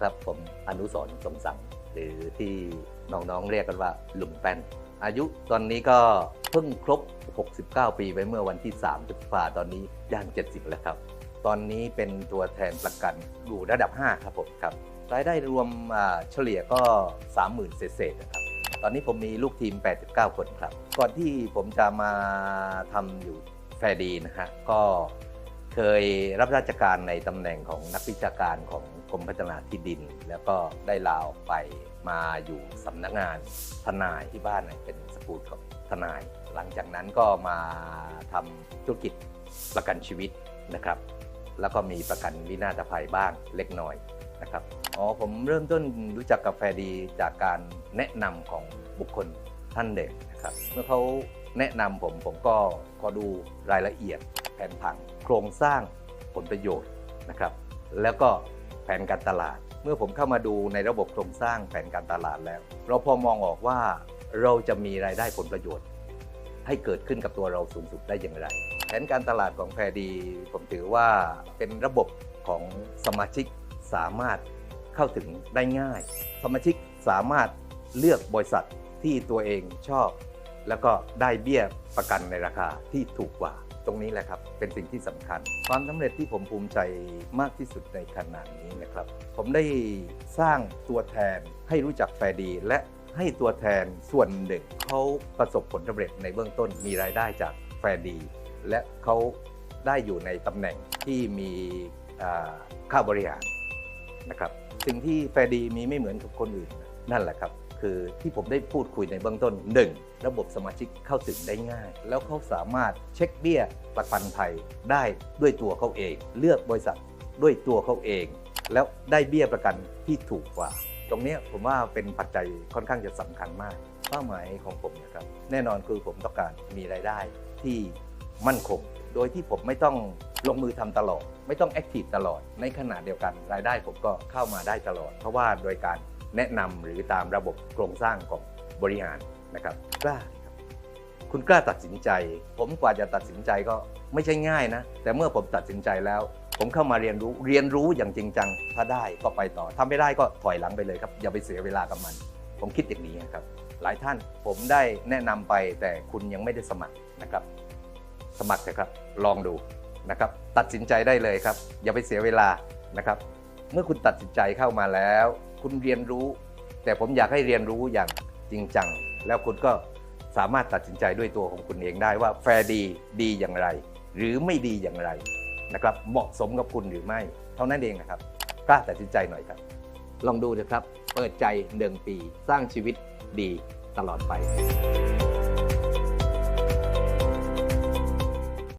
ครับผมอนุสรณ์ทรงสั่งหรือที่น้องๆเรียกกันว่าลุงแป้น อายุตอนนี้ก็เพิ่งครบ 69 ปีไปเมื่อวันที่3พฤษภาตอนนี้ย่าง 70 แล้วครับ ตอนนี้เป็นตัวแทนประกันอยู่ระดับ 5 ครับผมครับรายได้รวมเฉลี่ยก็ 30,000 เศษๆนะครับตอนนี้ผมมีลูกทีม 89 คนครับ ก่อนที่ผมจะมาทำอยู่แฟร์ดีนะฮะก็ เคยรับราชการในตำแหน่งของนักวิชาการของกรมพัฒนาที่ดิน แล้วก็ได้ลาออกไปมาอยู่สำนักงานทนายที่บ้านเป็นสกูลของทนาย หลังจากนั้นก็มาทำธุรกิจประกันชีวิตนะครับ แล้วก็มีประกันวินาศภัยบ้างเล็กน้อยนะครับอ๋อผมเริ่มต้นรู้จักกาแฟดีจากการแนะนำของบุคคลท่านเด็กนะครับเมื่อเขาแนะนำผมผมก็ขอดูรายละเอียด ผนผังโครงสร้างผลประโยชน์นะครับแล้วก็แผนการตลาด เมื่อผมเข้ามาดูในระบบโครงสร้างแผนการตลาดแล้ว เราพอมองออกว่าเราจะมีรายได้ผลประโยชน์ ให้เกิดขึ้นกับตัวเราสูงสุดได้อย่างไร แผนการตลาดของแพรดี ผมถือว่าเป็นระบบของสมาชิกสามารถเข้าถึงได้ง่าย สมาชิกสามารถเลือกบริษัทที่ตัวเองชอบ แล้วก็ได้เบี้ยประกันในราคาที่ถูกกว่า รงนี้แหละครับเป็นสิ่งที่สำคัญ ความสำเร็จที่ผมภูมิใจมากที่สุดในขณะนี้นะครับ ผมได้สร้างตัวแทนให้รู้จักแฟร์ดี และให้ตัวแทนส่วนหนึ่งเขาประสบผลสำเร็จในเบื้องต้นมีรายได้จากแฟร์ดี และเขาได้อยู่ในตำแหน่งที่มีอ่าค่าบริหารนะครับ สิ่งที่แฟร์ดีมีไม่เหมือนกับคนอื่นนั่นแหละครับ คือที่ผมได้พูดคุยในเบื้องต้น 1. ระบบสมาชิกเข้าถึงได้ง่าย แล้วเขาสามารถเช็คเบี้ยประกันภัยได้ด้วยตัวเขาเอง เลือกบริษัทด้วยตัวเขาเอง แล้วได้เบี้ยประกันที่ถูกกว่า ตรงนี้ผมว่าเป็นปัจจัยค่อนข้างจะสำคัญมากเป้าหมายของผมนะครับแน่นอนคือผมต้องการมีรายได้ที่มั่นคง โดยที่ผมไม่ต้องลงมือทำตลอด ไม่ต้องแอคทีฟตลอด ในขณะเดียวกันรายได้ผมก็เข้ามาได้ตลอด เพราะว่าโดยการ แนะนำหรือตามระบบโครงสร้างของบริหารนะครับกล้าครับคุณกล้าตัดสินใจ ผมกว่าจะตัดสินใจก็ไม่ใช่ง่ายนะ แต่เมื่อผมตัดสินใจแล้ว ผมเข้ามาเรียนรู้เรียนรู้อย่างจริงจังถ้าได้ก็ไปต่อถ้าไม่ได้ก็ถอยหลังไปเลยครับอย่าไปเสียเวลากับมัน ผมคิดอย่างนี้นะครับ หลายท่านผมได้แนะนำไปแต่คุณยังไม่ได้สมัครนะครับ สมัครเถอะครับ ลองดูนะครับตัดสินใจได้เลยครับ อย่าไปเสียเวลานะครับ เมื่อคุณตัดสินใจเข้ามาแล้ว คุณเรียนรู้ แต่ผมอยากให้เรียนรู้อย่างจริงจัง แล้วคุณก็สามารถตัดสินใจด้วยตัวของคุณเองได้ว่าแฟร์ดีดีอย่างไร หรือไม่ดีอย่างไรนะครับเหมาะสมกับคุณหรือไม่ เท่านั้นเองนะครับกล้าตัดสินใจหน่อยครับ ลองดูนะครับ เปิดใจหนึ่งปีสร้างชีวิตดีตลอดไป